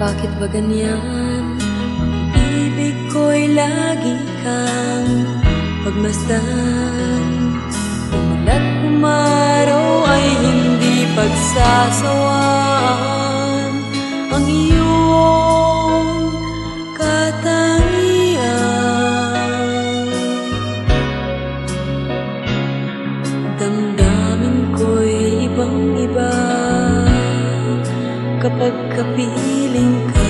Bakit ba ganyan? Ang ibig ko'y lagi kang pagmasdan. Umulat umaraw ay hindi pagsasawaan. Ang iyong katangian. kapag kapiling ka